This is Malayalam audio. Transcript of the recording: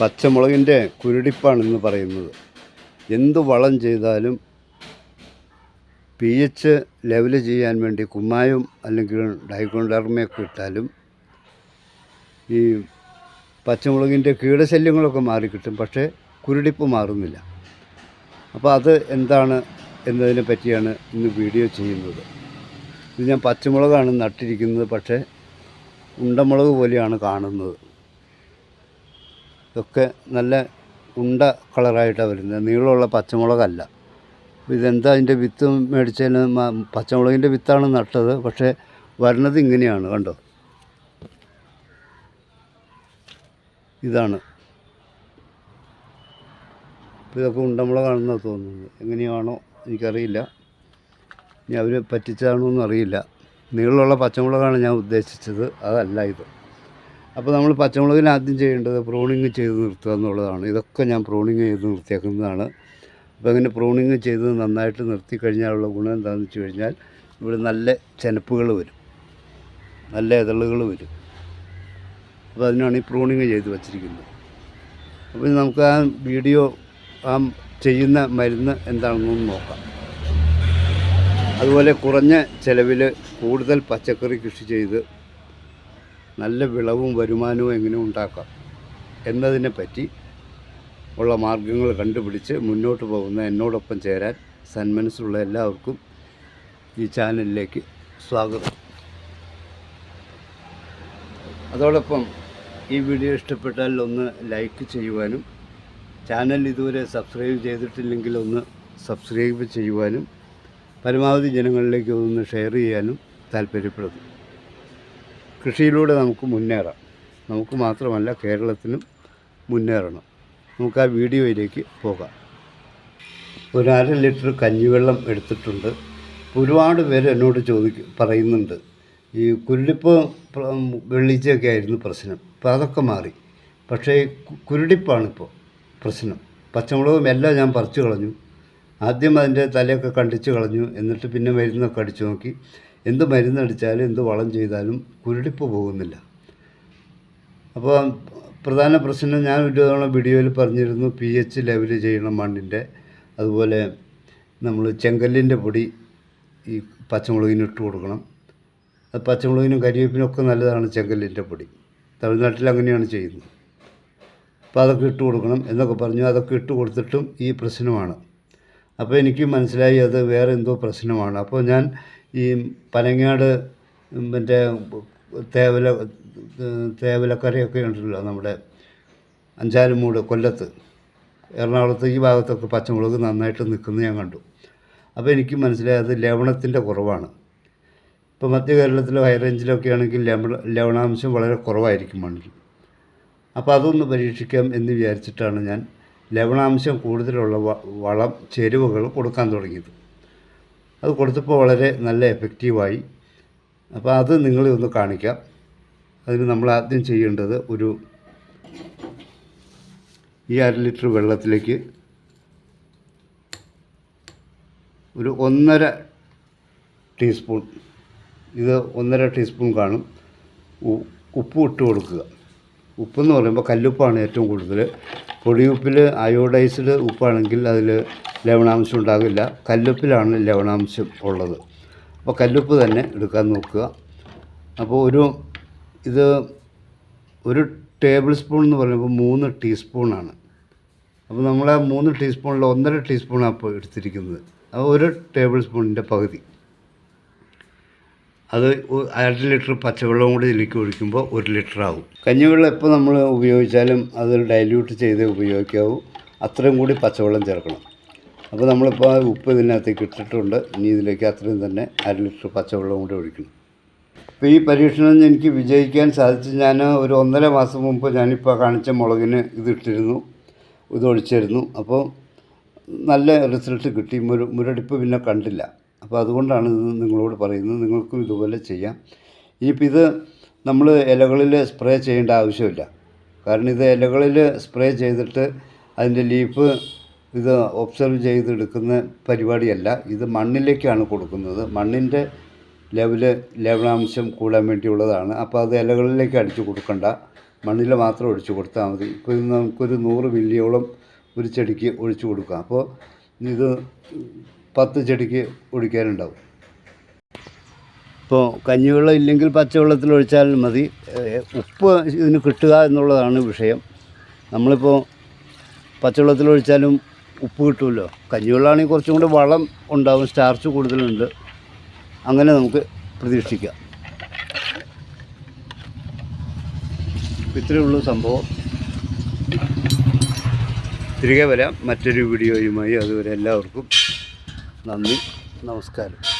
പച്ചമുളകിന്റെ കുരുടിപ്പാണെന്ന് പറയുന്നത്. എന്ത് വളം ചെയ്താലും പി എച്ച് ലെവൽ ചെയ്യാൻ വേണ്ടി കുമ്മായും അല്ലെങ്കിൽ ഡൈക്കോണ്ടർമയൊക്കെ ഇട്ടാലും ഈ പച്ചമുളകിന്റെ കീടശല്യങ്ങളൊക്കെ മാറിക്കിട്ടും പക്ഷേ കുരുടിപ്പ് മാറുന്നില്ല. അപ്പോൾ അത് എന്താണ് എന്നതിനെ പറ്റിയാണ് ഇന്ന് വീഡിയോ ചെയ്യുന്നത്. ഇത് ഞാൻ പച്ചമുളകാണ് നട്ടിരിക്കുന്നത് പക്ഷേ ഉണ്ടമുളക് പോലെയാണ് കാണുന്നത്. ഇതൊക്കെ നല്ല ഉണ്ട കളറായിട്ടാണ് വരുന്നത്. നീളമുള്ള പച്ചമുളകല്ല. ഇതെന്താ അതിന്റെ വിത്ത് മേടിച്ചതിന് പച്ചമുളകിന്റെ വിത്താണ് നട്ടത്. പക്ഷേ വരണത് ഇങ്ങനെയാണ് കണ്ടോ? ഇതാണ്. ഇതൊക്കെ ഉണ്ടമുളകാണെന്നാണ് തോന്നുന്നത്. എങ്ങനെയാണോ എനിക്കറിയില്ല. ഇനി അവർ പറ്റിച്ചതാണോ എന്നറിയില്ല നീളമുള്ള പച്ചമുളകാണ് ഞാൻ ഉദ്ദേശിച്ചത്. അതല്ല ഇത്. അപ്പോൾ നമ്മൾ പച്ചമുളകിന് ആദ്യം ചെയ്യേണ്ടത് പ്രൂണിങ് ചെയ്ത് നിർത്തുക എന്നുള്ളതാണ്. ഇതൊക്കെ ഞാൻ പ്രൂണിങ് ചെയ്ത് നിർത്തിയേക്കുന്നതാണ്. അപ്പോൾ അങ്ങനെ പ്രൂണിങ് ചെയ്ത് നന്നായിട്ട് നിർത്തി കഴിഞ്ഞാലുള്ള ഗുണം എന്താണെന്ന് വെച്ച് കഴിഞ്ഞാൽ ഇവിടെ നല്ല ചെനപ്പുകൾ വരും. നല്ല ഇതളുകൾ വരും. അപ്പോൾ അതിനാണ് ഈ പ്രൂണിങ് ചെയ്ത് വച്ചിരിക്കുന്നത്. അപ്പോൾ നമുക്ക് ആ വീഡിയോ ആ ചെയ്യുന്ന മരുന്ന് എന്താണെന്നൊന്ന് നോക്കാം. അതുപോലെ കുറഞ്ഞ ചിലവിൽ കൂടുതൽ പച്ചക്കറി കൃഷി ചെയ്ത് നല്ല വിളവും വരുമാനവും എങ്ങനെ ഉണ്ടാക്കാം എന്നതിനെ പറ്റി ഉള്ള മാർഗങ്ങൾ കണ്ടുപിടിച്ച് മുന്നോട്ട് പോകുന്ന എന്നോടൊപ്പം ചേരാൻ സന്മനസ്സുള്ള എല്ലാവർക്കും ഈ ചാനലിലേക്ക് സ്വാഗതം. അതോടൊപ്പം ഈ വീഡിയോ ഇഷ്ടപ്പെട്ടാൽ ഒന്ന് ലൈക്ക് ചെയ്യുവാനും ചാനൽ ഇതുവരെ സബ്സ്ക്രൈബ് ചെയ്തിട്ടില്ലെങ്കിൽ ഒന്ന് സബ്സ്ക്രൈബ് ചെയ്യുവാനും പരമാവധി ജനങ്ങളിലേക്ക് ഒന്ന് ഷെയർ ചെയ്യാനും താല്പര്യപ്പെടുന്നു. കൃഷിയിലൂടെ നമുക്ക് മുന്നേറാം. നമുക്ക് മാത്രമല്ല കേരളത്തിനും മുന്നേറണം. നമുക്ക് ആ വീഡിയോയിലേക്ക് പോകാം. ഒരു അര ലിറ്റർ കഞ്ഞിവെള്ളം എടുത്തിട്ടുണ്ട്. ഒരുപാട് പേര് എന്നോട് ചോദിക്കും പറയുന്നുണ്ട്. ഈ കുരുടിപ്പ് വെള്ളിച്ചയൊക്കെ ആയിരുന്നു പ്രശ്നം. അപ്പോൾ അതൊക്കെ മാറി. പക്ഷേ കുരുടിപ്പാണിപ്പോൾ പ്രശ്നം. പച്ചമുളകും എല്ലാം ഞാൻ പറിച്ചു കളഞ്ഞു. ആദ്യം അതിന്റെ തലയൊക്കെ കണ്ടിച്ച് കളഞ്ഞു. എന്നിട്ട് പിന്നെ മരുന്നൊക്കെ അടിച്ചു നോക്കി. എന്ത് മരുന്നടിച്ചാലും എന്ത് വളം ചെയ്താലും കുരുടിപ്പ് പോകുന്നില്ല. അപ്പോൾ പ്രധാന പ്രശ്നം ഞാൻ ഒരു തവണ വീഡിയോയിൽ പറഞ്ഞിരുന്നു പി എച്ച് ലെവൽ ചെയ്യണം മണ്ണിന്റെ അതുപോലെ നമ്മൾ ചെങ്കല്ലിന്റെ പൊടി ഈ പച്ചമുളകിന് ഇട്ട് കൊടുക്കണം. അത് പച്ചമുളകിനും കരിവേപ്പിനും ഒക്കെ നല്ലതാണ് ചെങ്കല്ലിന്റെ പൊടി. തമിഴ്നാട്ടിൽ അങ്ങനെയാണ് ചെയ്യുന്നത്. അപ്പോൾ അതൊക്കെ ഇട്ട് കൊടുക്കണം എന്നൊക്കെ പറഞ്ഞു. അതൊക്കെ ഇട്ട് കൊടുത്തിട്ടും ഈ പ്രശ്നമാണ്. അപ്പോൾ എനിക്ക് മനസ്സിലായി അത് വേറെ എന്തോ പ്രശ്നമാണ്. അപ്പോൾ ഞാൻ ഈ പനങ്ങാട് മറ്റേ തേവല തേവലക്കരയൊക്കെ ഉണ്ടല്ലോ നമ്മുടെ അഞ്ചാലുമൂട് കൊല്ലത്ത്. എറണാകുളത്ത് ഈ ഭാഗത്തൊക്കെ പച്ചമുളക് നന്നായിട്ട് നിൽക്കുന്നത് ഞാൻ കണ്ടു. അപ്പോൾ എനിക്ക് മനസ്സിലായത് ലവണത്തിന്റെ കുറവാണ്. ഇപ്പോൾ മധ്യ കേരളത്തിലോ ഹൈ റേഞ്ചിലൊക്കെ ആണെങ്കിൽ ലവണ ലവണാംശം വളരെ കുറവായിരിക്കും മണ്ണിൽ. അപ്പോൾ അതൊന്ന് പരീക്ഷിക്കാം എന്ന് വിചാരിച്ചിട്ടാണ് ഞാൻ ലവണാംശം കൂടുതലുള്ള വളം ചേരുവകൾ കൊടുക്കാൻ തുടങ്ങിയത്. അത് കൊടുത്തപ്പോൾ വളരെ നല്ല എഫക്റ്റീവായി. അപ്പോൾ അത് നിങ്ങളെ ഒന്ന് കാണിക്കാം. അതിന് നമ്മൾ ആദ്യം ചെയ്യേണ്ടത് ഒരു ഈ അര ലിറ്റർ വെള്ളത്തിലേക്ക് ഒരു ഒന്നര ടീസ്പൂൺ ഇത് ഒന്നര ടീസ്പൂൺ കാണും. ഉപ്പ് ഇട്ട് കൊടുക്കുക. ഉപ്പെന്ന് പറയുമ്പോൾ കല്ലുപ്പാണ് ഏറ്റവും കൂടുതൽ പൊടിയുപ്പിൽ അയോഡൈസ്ഡ് ഉപ്പാണെങ്കിൽ അതിൽ ലവണാംശം ഉണ്ടാകില്ല കല്ലുപ്പിലാണ് ലവണാംശം ഉള്ളത്. അപ്പോൾ കല്ലുപ്പ് തന്നെ എടുക്കാൻ നോക്കുക. അപ്പോൾ ഒരു ഇത് ഒരു ടേബിൾ സ്പൂൺ എന്ന് പറയുമ്പോൾ മൂന്ന് ടീസ്പൂണാണ് അപ്പോൾ നമ്മൾ ആ മൂന്ന് ടീസ്പൂണിൽ ഒന്നര ടീസ്പൂണാണ് അപ്പോൾ എടുത്തിരിക്കുന്നത്. അപ്പോൾ ഒരു ടേബിൾ സ്പൂണിന്റെ പകുതി. അത് അര ലിറ്റർ പച്ചവെള്ളം കൂടി ഇതിലേക്ക് ഒഴിക്കുമ്പോൾ ഒരു ലിറ്റർ ആവും. കഞ്ഞിവെള്ളം എപ്പോൾ നമ്മൾ ഉപയോഗിച്ചാലും അത് ഡൈല്യൂട്ട് ചെയ്ത് ഉപയോഗിക്കാവൂ. അത്രയും കൂടി പച്ചവെള്ളം ചേർക്കണം. അപ്പോൾ നമ്മളിപ്പോൾ ഉപ്പ് ഇതിനകത്തേക്ക് ഇട്ടിട്ടുണ്ട്. ഇനി ഇതിലേക്ക് അത്രയും തന്നെ അര ലിറ്റർ പച്ചവെള്ളം കൂടി ഒഴിക്കണം. അപ്പോൾ ഈ പരീക്ഷണം എനിക്ക് വിജയിക്കാൻ സാധിച്ചു. ഞാൻ ഒരു ഒന്നര മാസം മുമ്പ് ഞാനിപ്പോൾ കാണിച്ച മുളകിന് ഇത് ഇട്ടിരുന്നു. ഇത് ഒഴിച്ചിരുന്നു. അപ്പോൾ നല്ല റിസൾട്ട് കിട്ടി. മുര മുരടിപ്പ് പിന്നെ കണ്ടില്ല. അപ്പോൾ അതുകൊണ്ടാണ് ഇത് നിങ്ങളോട് പറയുന്നത്. നിങ്ങൾക്കും ഇതുപോലെ ചെയ്യാം. ഇനിയിപ്പോൾ ഇത് നമ്മൾ ഇലകളിൽ സ്പ്രേ ചെയ്യേണ്ട ആവശ്യമില്ല. കാരണം ഇത് ഇലകളിൽ സ്പ്രേ ചെയ്തിട്ട് അതിന്റെ ലീഫ് ഇത് ഒബ്സർവ് ചെയ്തെടുക്കുന്ന പരിപാടിയല്ല. ഇത് മണ്ണിലേക്കാണ് കൊടുക്കുന്നത്. മണ്ണിന്റെ ലെവൽ ലവണാംശം കൂടാൻ വേണ്ടിയുള്ളതാണ്. അപ്പോൾ അത് ഇലകളിലേക്ക് അടിച്ചു കൊടുക്കണ്ട. മണ്ണിൽ മാത്രം ഒഴിച്ചു കൊടുത്താൽ മതി. ഇപ്പോൾ നമുക്കൊരു നൂറ് മില്ലിയോളം ഒരു ചെടിക്ക് ഒഴിച്ചു കൊടുക്കാം. അപ്പോൾ ഇത് പത്ത് ചെടിക്ക് ഒഴിക്കാനുണ്ടാവും ഇപ്പോൾ കഞ്ഞിവെള്ളം ഇല്ലെങ്കിൽ പച്ചവെള്ളത്തിൽ ഒഴിച്ചാൽ മതി. ഉപ്പ് ഇതിന് കിട്ടുക എന്നുള്ളതാണ് വിഷയം. നമ്മളിപ്പോൾ പച്ചവെള്ളത്തിൽ ഒഴിച്ചാലും ഉപ്പ് കിട്ടുമല്ലോ. കഞ്ഞിവെള്ളമാണെങ്കിൽ കുറച്ചും കൂടി വളം ഉണ്ടാവും സ്റ്റാർച്ച് കൂടുതലുണ്ട്. അങ്ങനെ നമുക്ക് പ്രതീക്ഷിക്കാം. ഇത്രയേ ഉള്ളൂ സംഭവം. തിരികെ വരാം. മറ്റൊരു വീഡിയോയുമായി അതുവരെ എല്ലാവർക്കും നന്ദി. നമസ്കാരം.